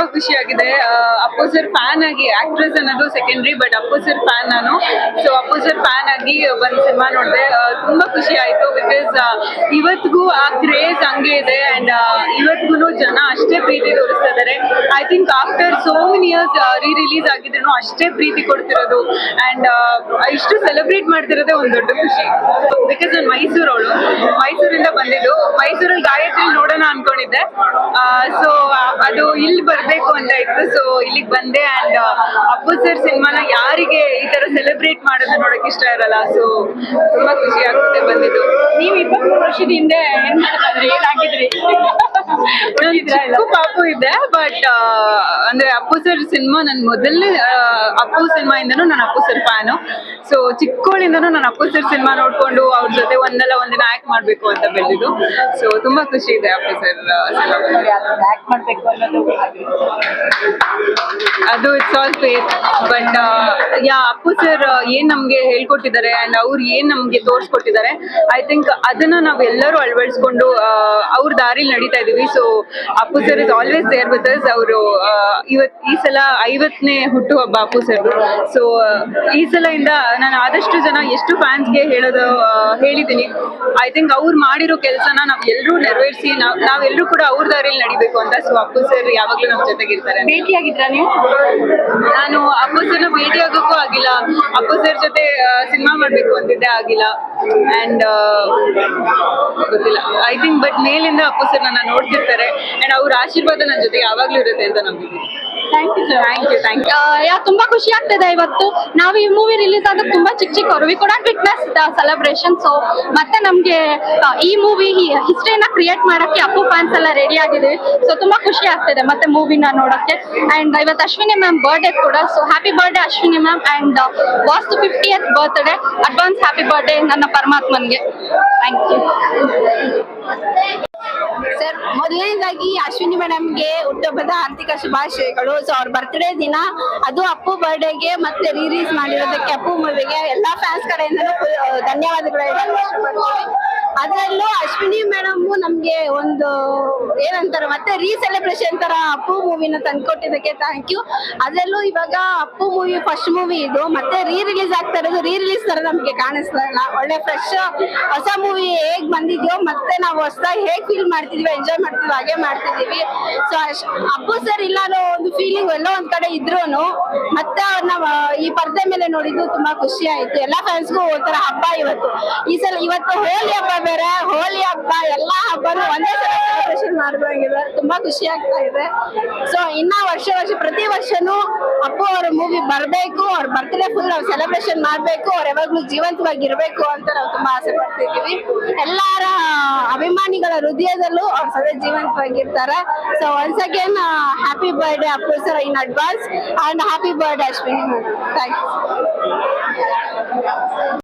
ತುಂಬಾ ಖುಷಿ ಆಗಿದೆ ಅಪ್ಪು ಫ್ಯಾನ್ ಆಗಿ ಆಕ್ಟ್ರೆಸ್ ಅನ್ನೋದು ಸೆಕೆಂಡ್ರಿ ಬಟ್ ಅಪ್ಪು ಫ್ಯಾನ್ ನಾನು. ಸೊ ಅಪ್ಪು ಫ್ಯಾನ್ ಆಗಿ ಒಂದು ಸಿನಿಮಾ ನೋಡಿದೆ. ತುಂಬಾ ಖುಷಿ ಆಯ್ತು ಬಿಕಾಸ್ ಇವತ್ತಿಗೂ ಆ ಕ್ರೇಜ್ ಹಂಗೆ ಇದೆ ಅಂಡ್ ಇವತ್ತಿಗೂ ಜನ ಅಷ್ಟೇ ಪ್ರೀತಿ ತೋರಿಸ್ತಾ ಇದಾರೆ. I think after so many years re release ಆಗಿದ್ರು ಅಷ್ಟೇ ಪ್ರೀತಿ ಕೊಡ್ತಿರೋದು. ಅಂಡ್ ಇಷ್ಟು ಸೆಲೆಬ್ರೇಟ್ ಮಾಡ್ತಿರೋದೇ ಒಂದು ದೊಡ್ಡ ಖುಷಿ. ಬಿಕಾಸ್ ನಾನು ಮೈಸೂರವಳು. ಮೈಸೂರಿಂದ ಬಂದಿದ್ದು ನೋಡೋಣ ಅನ್ಕೊಂಡಿದ್ದೆ. ಸೊ ಅದು ಇಲ್ಲಿ ಬರ್ಬೇಕು ಅಂತ ಇತ್ತು. ಸೊ ಇಲ್ಲಿಗೆ ಬಂದೆ ಅಂಡ್ ಅಪ್ಪು ಸರ್ ಸಿನಿಮಾನ ಯಾರಿಗೆ ಈ ತರ ಸೆಲೆಬ್ರೇಟ್ ಮಾಡೋದು ನೋಡಕ್ ಇಷ್ಟ ಇರಲ್ಲ. ಸೊ ತುಂಬಾ ಖುಷಿ ಆಗುತ್ತೆ ಬಂದಿದ್ದು. ನೀವು ಇಪ್ಪತ್ಮೂರು ವರ್ಷದ ಹಿಂದೆ ಏನ್ ಮಾಡ್ತಿದ್ರಿ ಏನಾಗಿದ್ರಿ ನಾನ್ ಚಿಕ್ಕ ಪಾಪು ಇದೆ ಬಟ್ ಅಂದ್ರೆ ಅಪ್ಪು ಸರ್ ಸಿನಿಮಾ ನನ್ ಮೊದಲನೇ ಅಪ್ಪು ಸಿನಿಮಾ ಇಂದನೂ ನಾನು ಅಪ್ಪು ಸರ್ ಫ್ಯಾನು. ಸೊ ಚಿಕ್ಕವಳಿಂದನೂ ನಾನು ಅಪ್ಪು ಸರ್ ಸಿನಿಮಾ ನೋಡ್ಕೊಂಡು ಅವ್ರ ಜೊತೆ ಒಂದಲ್ಲ ಒಂದಿನ ಆಕ್ಟ್ ಮಾಡ್ಬೇಕು ಅಂತ ಬೆಳೆದಿದ್ದು. ಸೊ ತುಂಬಾ ಖುಷಿ ಇದೆ ಅಪ್ಪು ಸರ್ ಆಕ್ಟ್ ಮಾಡ್ಬೇಕು ಅನ್ನೋದು ಅದು it's all faith but yeah Appu sir ಏನ್ ನಮ್ಗೆ ಹೇಳ್ಕೊಟ್ಟಿದ್ದಾರೆ ಅಂಡ್ ಅವ್ರು ಏನ್ ನಮ್ಗೆ ತೋರ್ಸ್ಕೊಟ್ಟಿದ್ದಾರೆ ಐ ಥಿಂಕ್ ಅದನ್ನ ನಾವ್ ಎಲ್ಲರೂ ಅಳವಡಿಸ್ಕೊಂಡು ಅವ್ರ ದಾರಿಲಿ ನಡೀತಾ ಇದೀವಿ. So Appu sir is always there with us ಅವರು ಇವತ್ ಈ ಸಲ ಐವತ್ತನೇ ಹುಟ್ಟುಹಬ್ಬ ಅಪ್ಪು ಸರ್ ಸೊ ಈ ಸಲ ಇಂದ ನಾನು ಆದಷ್ಟು ಜನ ಎಷ್ಟು ಫ್ಯಾನ್ಸ್ಗೆ ಹೇಳೋದು ಹೇಳಿದೀನಿ ಹೇಳಿದ್ದೀನಿ. ಐ ಥಿಂಕ್ ಅವ್ರು ಮಾಡಿರೋ ಕೆಲಸನ ನಾವ್ ಎಲ್ಲರೂ ನೆರವೇರಿಸಿ ನಾವ್ ನಾವೆಲ್ಲರೂ ಕೂಡ ಅವ್ರ ದಾರಿಲಿ ನಡಿಬೇಕು ಅಂತ. ಸೊ ಅಪ್ಪು ಸರ್ ಯಾವಾಗ್ಲೂ ನಮ್ ಜೊತೆಗಿರ್ತಾರೆ ಭೇಟಿ ಆಗಿದ್ರ ನೀವು? ನಾನು ಅಪ್ಪು ಸರ್ನ ಭೇಟಿ ಆಗೋಕ್ಕೂ ಆಗಿಲ್ಲ. ಅಪ್ಪು ಸರ್ ಜೊತೆ ಸಿನಿಮಾ ಮಾಡ್ಬೇಕು ಅಂತಿದ್ದೆ, ಆಗಿಲ್ಲ. ಅಂಡ್ ಗೊತ್ತಿಲ್ಲ. ಐ ಥಿಂಕ್ ಬಟ್ ಮೇಲಿಂದ ಅಪ್ಪು ಸರ್ ನನ್ನ ನೋಡ್ತಿರ್ತಾರೆ. ಅಂಡ್ ಅವ್ರ ಆಶೀರ್ವಾದ ನನ್ನ ಜೊತೆ ಯಾವಾಗ್ಲೂ ಇರುತ್ತೆ ಅಂತ ನಂಬಿದ್ದೀನಿ. Thank you thank you thank you yeah ತುಂಬಾ ಖುಷಿ ಆಗ್ತಿದೆ ಇವತ್ತು. ನಾವು ಈ ಮೂವಿ ರಿಲೀಸ್ ಆದಾಗ ತುಂಬಾ ಚಿಕ್ಕ ಚಿಕ್ಕವರು ವಿ ಕೂಡ ವಿಟ್ನೆಸ್ ದ ಸೆಲೆಬ್ರೇಷನ್ ಸೊ ಮತ್ತೆ ನಮ್ಗೆ ಈ ಮೂವಿ ಹಿಸ್ಟ್ರಿನ ಕ್ರಿಯೇಟ್ ಮಾಡಕ್ಕೆ ಅಪ್ಪು ಫ್ಯಾನ್ಸ್ ಎಲ್ಲ ರೆಡಿ ಆಗಿದೆ ಸೊ ತುಂಬಾ ಖುಷಿ ಆಗ್ತಿದೆ ಮತ್ತೆ ಮೂವಿನ ನೋಡಕ್ಕೆ. ಅಂಡ್ ಇವತ್ತು ಅಶ್ವಿನಿ ಮ್ಯಾಮ್ ಬರ್ಡೇ ಕೂಡ. So happy birthday Ashwini ma'am and vastu fiftieth birthday advance happy birthday ನನ್ನ ಪರಮಾತ್ಮನ್ಗೆ. ಥ್ಯಾಂಕ್ ಯು ಮೊದಲನೇದಾಗಿ ಅಶ್ವಿನಿ ಮೇಡಮ್ಗೆ ಹುಟ್ಟುಹಬ್ಬದ ಆರ್ಥಿಕ ಶುಭಾಶಯಗಳು. ಸೊ ಅವ್ರ ಬರ್ತ್ಡೇ ದಿನ ಅದು ಅಪ್ಪು ಬರ್ಡೇಗೆ ಮತ್ತೆ ರಿಲೀಸ್ ಮಾಡಿರೋದಕ್ಕೆ ಅಪ್ಪು ಮೂವಿಗೆ ಎಲ್ಲಾ ಫ್ಯಾನ್ಸ್ ಕಡೆಯಿಂದಲೂ ಧನ್ಯವಾದಗಳು ಅದರಲ್ಲೂ ಅಶ್ವಿನಿ ಮೇಡಮ್ ನಮ್ಗೆ ಒಂದು ಏನಂತಾರೆ, ಮತ್ತೆ ರೀ ಸೆಲೆಬ್ರೇಷನ್ ತರ ಅಪ್ಪು ಮೂವಿನ ತಂದ್ಕೊಟ್ಟಿದ್ದಕ್ಕೆ ಥ್ಯಾಂಕ್ ಯು ಅದರಲ್ಲೂ ಇವಾಗ ಅಪ್ಪು ಮೂವಿ ಫಸ್ಟ್ ಮೂವಿ ಇದು. ಮತ್ತೆ ರೀ ರಿಲೀಸ್ ಆಗ್ತಾ ಇರೋದು ರೀ ರಿಲೀಸ್ ತರ ನಮ್ಗೆ ಕಾಣಿಸ್ತಾ ಇಲ್ಲ. ಒಳ್ಳೆ ಫ್ರೆಶ್ ಹೊಸ ಮೂವಿ ಹೇಗ್ ಬಂದಿದ್ಯೋ, ಮತ್ತೆ ನಾವು ಹೊಸದಾಗಿ ಹೇಗ್ ಫೀಲ್ ಮಾಡ್ತಿದ್ವಿ ಎಂಜಾಯ್ ಮಾಡ್ತಿದ್ವಿ, ಹಾಗೆ ಮಾಡ್ತಿದೀವಿ ಸೊ ಅಪ್ಪು ಸರ್ ಇಲ್ಲ ಅನ್ನೋ ಒಂದು ಫೀಲಿಂಗ್ ಎಲ್ಲೋ ಒಂದ್ ಕಡೆ ಇದ್ರೂನು, ಮತ್ತೆ ಅವ್ರನ್ನ ಈ ಪರ್ದೆ ಮೇಲೆ ನೋಡಿದ್ದು ತುಂಬಾ ಖುಷಿ ಆಯ್ತು. ಎಲ್ಲಾ ಫ್ಯಾನ್ಸ್ಗೂ ಒಂಥರ ಹಬ್ಬ ಇವತ್ತು. ಈ ಸಲ, ಇವತ್ತು ಹೋಳಿ ಹಬ್ಬ ಬೇರೆ, ಹೋಳಿ ಹಬ್ಬ, ಎಲ್ಲಾ ಹಬ್ಬನು ಒಂದೇ ಸಲ ಸೆಲೆಬ್ರೇಷನ್ ಮಾಡಬೇಕಿದೆ ತುಂಬಾ ಖುಷಿ ಆಗ್ತಾ ಇದೆ. ಸೊ ಇನ್ನ ವರ್ಷ ವರ್ಷ, ಪ್ರತಿ ವರ್ಷನು ಅಪ್ಪು ಅವರ ಮೂವಿ ಬರ್ಬೇಕು, ಅವ್ರ ಬರ್ತ್ಡೇ ಫುಲ್ ನಾವು ಸೆಲೆಬ್ರೇಷನ್ ಮಾಡ್ಬೇಕು, ಅವ್ರ ಯಾವಾಗ್ಲೂ ಜೀವಂತವಾಗಿ ಇರ್ಬೇಕು ಅಂತ ನಾವು ತುಂಬಾ ಆಸೆ ಪಡ್ತಿದೀವಿ. ಎಲ್ಲಾರ ಅಭಿಮಾನಿಗಳ ಹೃದಯದಲ್ಲೂ ಅವ್ರ ಸದಾ ಜೀವಂತವಾಗಿರ್ತಾರೆ. So once again happy birthday Appu sir in advance and happy birthday Ashwini thanks